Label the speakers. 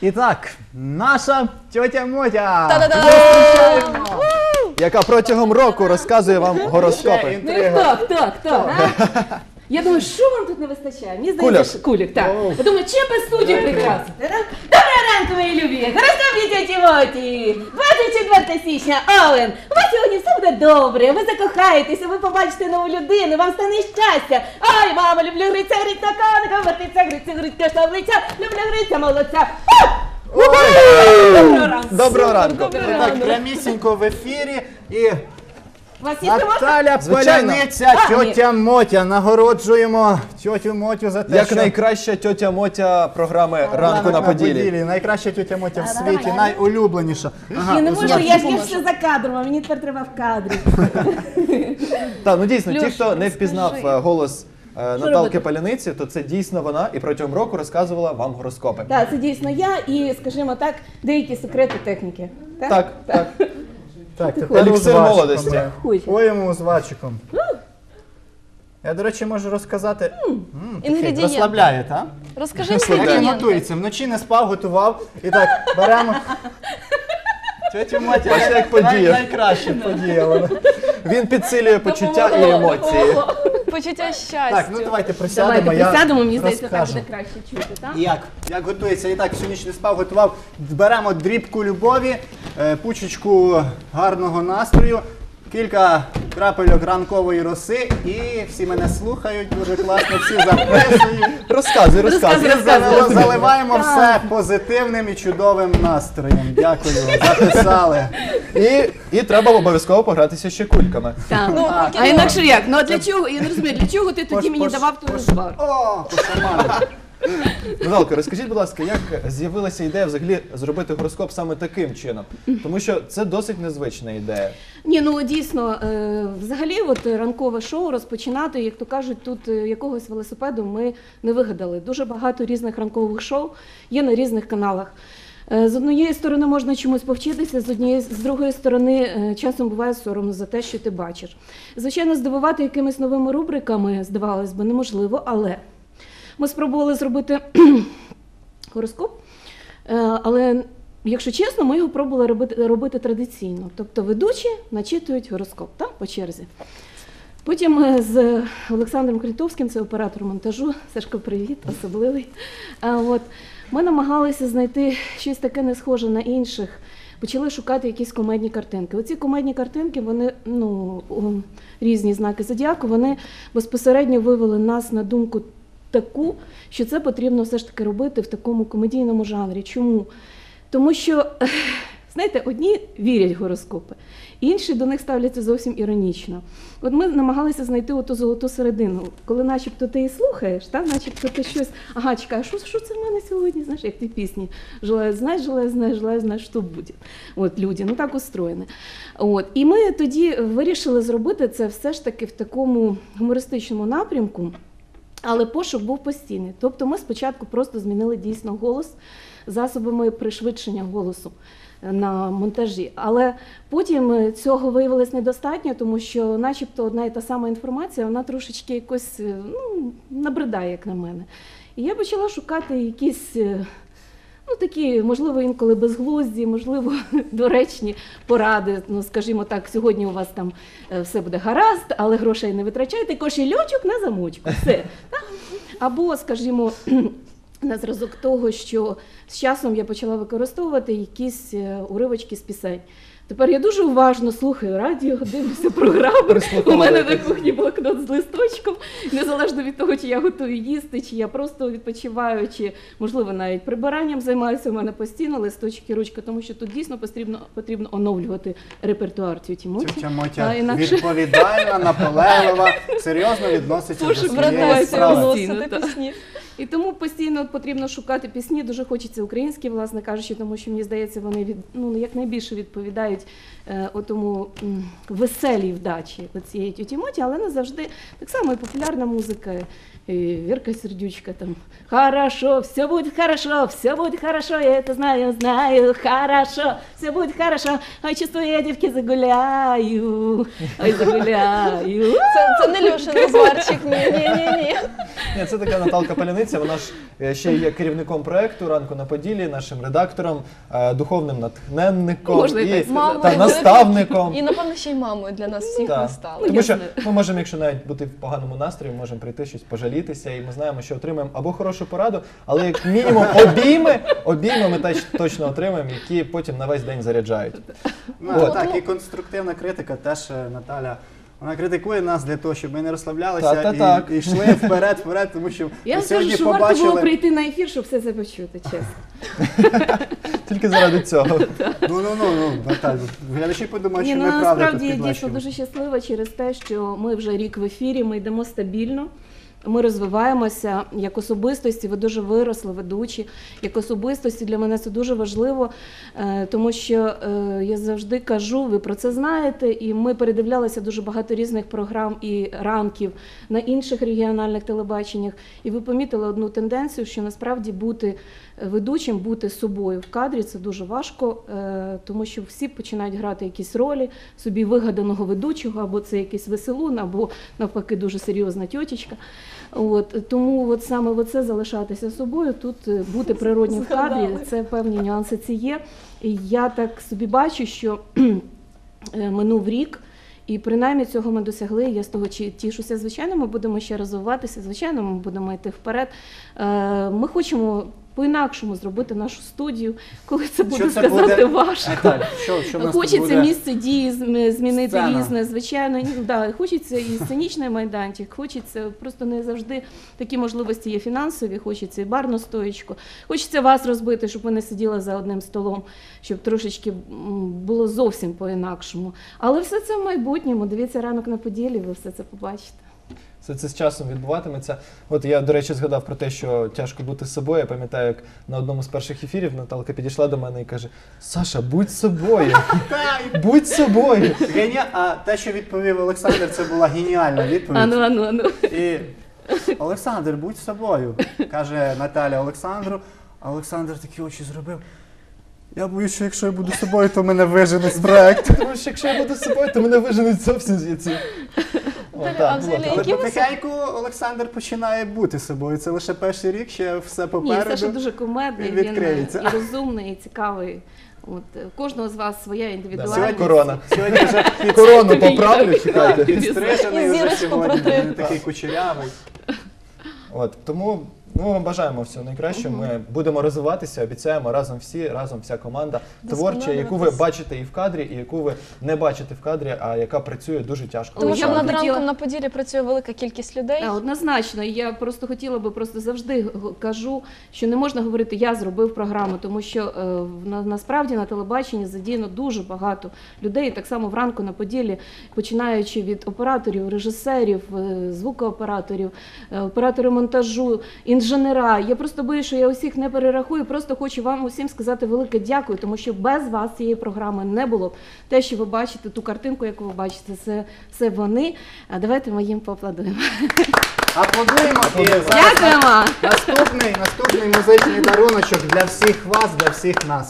Speaker 1: І так, наша тьотя Мотя.
Speaker 2: Та-да-да!
Speaker 3: Яка протягом року розказує вам гороскопи.
Speaker 4: Ну
Speaker 1: і
Speaker 4: так, так, так. Я думаю, що вам тут не вистачає? Мені здається,
Speaker 3: Кулік.
Speaker 4: що кулік, так. Я думаю, чим без студії прекрасно. Доброго ранку, мої любі! Гороскопі тіті Моті! 24 січня, Овен! У вас сьогодні все буде добре, ви закохаєтеся, ви побачите нову людину, вам стане щастя. Ай, мама, люблю гриця, гриця, коника, вертиця, гриця, гриця, шаблиця, люблю гриця, молодця. Доброго ранку!
Speaker 3: Доброго ранку.
Speaker 4: Доброго
Speaker 1: І так,
Speaker 4: ранку.
Speaker 1: прямісінько в ефірі. І
Speaker 4: У вас є?
Speaker 1: Наталя
Speaker 3: Звичайно.
Speaker 1: Поляниця,
Speaker 4: А, ні.
Speaker 1: тьотя Мотя. Нагороджуємо тьотю Мотю за те,
Speaker 3: Як
Speaker 1: що...
Speaker 3: найкраща тьотя Мотя програми Ранку на Поділі.
Speaker 1: Найкраща тьотя Мотя в світі, найулюбленіша. Ага,
Speaker 4: Я не можу, я ж все за кадром, а мені тепер треба в кадрі.
Speaker 3: Так, ну дійсно, ті, хто не впізнав е, голос е, Наталки
Speaker 4: робити?
Speaker 3: Паляниці, то це дійсно вона і протягом року розказувала вам гороскопи.
Speaker 4: Так, це дійсно я і, скажімо так, деякі секрети техніки.
Speaker 3: Так, так.
Speaker 1: Так, тепер
Speaker 3: Еліксир
Speaker 1: з
Speaker 3: молодості.
Speaker 1: да.
Speaker 4: Хуй.
Speaker 1: Поїмо з вачиком. Я, до речі, можу розказати. М, такий,
Speaker 2: Інгредієнти.
Speaker 1: Розслабляє, так?
Speaker 2: Розкажи
Speaker 1: Як він
Speaker 2: інгредієнти.
Speaker 1: готується? Вночі не спав, готував. І так, беремо. Тетя Матя,
Speaker 3: Бачите, як подіяв.
Speaker 1: найкраще подіяла.
Speaker 3: Він підсилює почуття і емоції.
Speaker 2: Почуття щастя.
Speaker 1: Так, ну давайте присядемо.
Speaker 4: Давайте
Speaker 1: я
Speaker 4: присядемо, мені здається, так
Speaker 1: розкажу.
Speaker 4: буде краще чути, так?
Speaker 1: Як? Як готується? І так, всю ніч не спав, готував. Беремо дрібку любові, пучечку гарного настрою, кілька крапельок ранкової роси, і всі мене слухають дуже класно, всі записують.
Speaker 3: Розказуй, розказуй.
Speaker 1: Всі зали- заливаємо все позитивним і чудовим настроєм. Дякую, записали.
Speaker 3: І, і треба обов'язково погратися ще кульками.
Speaker 4: Так.
Speaker 2: Ну,
Speaker 4: А
Speaker 2: поки
Speaker 4: інакше як? Ну а для чого? Я не розумію, для чого ти тоді
Speaker 1: Пош-
Speaker 4: мені
Speaker 1: пош-
Speaker 4: давав ту розвар?
Speaker 1: О, пошаману.
Speaker 3: Наталко, розкажіть, будь ласка, як з'явилася ідея взагалі зробити гороскоп саме таким чином? Тому що це досить незвична ідея.
Speaker 4: Ні, ну дійсно, е, взагалі, от ранкове шоу розпочинати, як то кажуть, тут е, якогось велосипеду ми не вигадали. Дуже багато різних ранкових шоу є на різних каналах. Е, З однієї сторони можна чомусь повчитися, з однієї з другої сторони часом буває соромно за те, що ти бачиш. Звичайно, здивувати якимись новими рубриками, здавалось би, неможливо, але ми спробували зробити гороскоп, е, але якщо чесно, ми його пробували робити, робити традиційно. Тобто ведучі начитують гороскоп так, по черзі. Потім е, з Олександром Критовським, це оператор монтажу, Сашко, привіт, особливий. От, ми намагалися знайти щось таке не схоже на інших. Почали шукати якісь комедні картинки. Оці комедні картинки, вони ну, різні знаки зодіаку, вони безпосередньо вивели нас на думку таку, що це потрібно все ж таки робити в такому комедійному жанрі. Чому? Тому що, знаєте, одні вірять в гороскопи, інші до них ставляться зовсім іронічно. От ми намагалися знайти оту золоту середину, коли начебто ти і слухаєш, та? начебто ти щось, ага, чекай, що, що це в мене сьогодні? Знаєш, як ті пісні «Желаю знать, желаю знать, желаю знать, що буде. От люди, ну так устроєні. От. І ми тоді вирішили зробити це все ж таки в такому гумористичному напрямку. Але пошук був постійний. Тобто ми спочатку просто змінили дійсно голос засобами пришвидшення голосу е, на монтажі. Але потім е, цього виявилось недостатньо, тому що, начебто, одна і та сама інформація, вона трошечки якось е, ну, набридає, як на мене. І я почала шукати якісь. Такі, можливо, інколи безглузді, можливо, доречні поради. Ну, скажімо так, сьогодні у вас там е, все буде гаразд, але грошей не витрачайте, кошельочок на замочку. Все. Або, скажімо, на зразок того, що з часом я почала використовувати якісь е, уривочки з пісень. Тепер я дуже уважно слухаю радіо, дивлюся програми. У мене на кухні блокнот з листочком, незалежно від того, чи я готую їсти, чи я просто відпочиваю, чи можливо навіть прибиранням займаюся. У мене постійно листочки, ручка, тому що тут дійсно потрібно потрібно оновлювати репертуар тіті Моті.
Speaker 1: Мотя
Speaker 4: інакше-
Speaker 1: відповідальна, наполеглива, серйозно відноситься до своєї справи.
Speaker 2: Постійно, пісні.
Speaker 4: І тому постійно потрібно шукати пісні. Дуже хочеться українські, власне кажучи, тому що мені здається, вони від ну якнайбільше відповідають е, отому м, веселій вдачі оцієї тіті Моті, але не завжди так само і популярна музика, и Верка Сердючка там «Хорошо, все будет хорошо, все будет хорошо, я это знаю, знаю, хорошо, все будет хорошо, ой, чувствую, я девки загуляю, ой, загуляю».
Speaker 2: Це, це не Льошин зварчик. Ні, ні, ні, ні.
Speaker 3: Ні, це така Наталка Паляниця. Вона ж е, ще є керівником проекту ранку на поділі, нашим редактором, е, духовним натхненником
Speaker 4: Можна і так
Speaker 3: і.
Speaker 2: Мамою
Speaker 3: та, наставником.
Speaker 2: І напевно ще й мамою для нас всіх
Speaker 3: Так.
Speaker 2: ви стали.
Speaker 3: Тому що ми можемо, якщо навіть бути в поганому настрої, можемо прийти щось пожалітися, і ми знаємо, що отримаємо або хорошу пораду, але як мінімум обійми, обійми ми теж точно отримаємо, які потім на весь день заряджають.
Speaker 1: Ну,
Speaker 3: От.
Speaker 1: так, і конструктивна критика теж е, Наталя. Вона критикує нас для того, щоб ми не розслаблялися
Speaker 3: Та-та-так.
Speaker 1: і, і йшли вперед, вперед, тому що
Speaker 4: Я
Speaker 1: ми
Speaker 4: вам
Speaker 1: сьогодні
Speaker 4: скажу, що варто було
Speaker 1: побачили.
Speaker 4: прийти на ефір, щоб все це почути, чесно.
Speaker 3: Тільки заради цього.
Speaker 1: Ну ну ну ну Наталь, глядачі подумають,
Speaker 4: Ні,
Speaker 1: що
Speaker 4: ну
Speaker 1: ми правда тут
Speaker 4: насправді я дійсно дуже щаслива через те, що ми вже рік в ефірі, ми йдемо стабільно. Ми розвиваємося як особистості. Ви дуже виросли, ведучі. Як особистості для мене це дуже важливо, е, тому що е, я завжди кажу, ви про це знаєте, і ми передивлялися дуже багато різних програм і ранків на інших регіональних телебаченнях. І ви помітили одну тенденцію, що насправді бути ведучим, бути собою в кадрі це дуже важко, е, тому що всі починають грати якісь ролі собі вигаданого ведучого, або це якийсь веселун, або навпаки дуже серйозна тьотічка. От тому от саме це залишатися собою, тут е, бути природнім в кадрі, це певні нюанси ці є. І я так собі бачу, що е, минув рік. І принаймні цього ми досягли. Я з того тішуся. Звичайно, ми будемо ще розвиватися. Звичайно, ми будемо йти вперед. Е, Ми хочемо по-інакшому зробити нашу студію, коли це буде
Speaker 1: Що це
Speaker 4: сказати
Speaker 1: буде?
Speaker 4: важко.
Speaker 1: Наталь, що, що
Speaker 4: Хочеться
Speaker 1: буде?
Speaker 4: місце дії змінити
Speaker 1: Сцена.
Speaker 4: різне, звичайно. Ні, Да, хочеться і сценічний майданчик, хочеться просто не завжди такі можливості є фінансові, хочеться і барну стоїчку. Хочеться вас розбити, щоб ви не сиділи за одним столом, щоб трошечки було зовсім по-інакшому. Але все це в майбутньому. Дивіться ранок на поділі, ви все це побачите.
Speaker 3: Все це з часом відбуватиметься. От я, до речі, згадав про те, що тяжко бути собою. Я пам'ятаю, як на одному з перших ефірів Наталка підійшла до мене і каже: Саша, будь собою, будь собою.
Speaker 1: геня... А те, що відповів Олександр, це була геніальна відповідь.
Speaker 4: Ану, ану, ану.
Speaker 1: І Олександр, будь собою, каже Наталя Олександру. А Олександр такі очі зробив. Я боюсь, що якщо я буду собою, то мене виженуть з проекту.
Speaker 3: Тому що якщо я буду собою, то мене виженуть зовсім звідси. Так, було.
Speaker 1: Але
Speaker 2: Які ви
Speaker 1: потихеньку Олександр починає бути собою. Це лише перший рік, ще все
Speaker 4: Ні,
Speaker 1: попереду.
Speaker 4: Саша дуже кумедний,
Speaker 1: він
Speaker 4: він,
Speaker 1: відкриється.
Speaker 4: і розумний, і цікавий. От е, кожного з вас своя індивідуальність.
Speaker 3: сьогодні корона.
Speaker 1: Сьогодні вже.
Speaker 3: Корону поправлю, чекайте.
Speaker 1: підстрижений
Speaker 2: І
Speaker 1: вже
Speaker 2: зірочку
Speaker 1: сьогодні,
Speaker 2: протрив.
Speaker 1: не такий кучерявий.
Speaker 3: От тому ми вам бажаємо всього найкращого. Ми будемо розвиватися, обіцяємо разом всі, разом вся команда творча, яку ви бачите і в кадрі, і яку ви не бачите в кадрі, а яка працює дуже тяжко.
Speaker 2: Тому що
Speaker 4: я
Speaker 2: над ранком на поділі працює велика кількість людей.
Speaker 4: А, однозначно, І я просто хотіла би просто завжди кажу, що не можна говорити Я зробив програму, тому що е, насправді на телебаченні задіяно дуже багато людей. Так само вранку на поділі, починаючи від операторів, режисерів, е, звукооператорів, е, оператори монтажу, інженера. Я просто боюсь, що я усіх не перерахую. Просто хочу вам усім сказати велике дякую, тому що без вас цієї програми не було б. Те, що ви бачите, ту картинку, яку ви бачите, це, все вони. А давайте ми їм поаплодуємо.
Speaker 1: Аплодуємо. І зараз
Speaker 4: Дякуємо!
Speaker 1: наступний, наступний музичний даруночок для всіх вас, для всіх нас.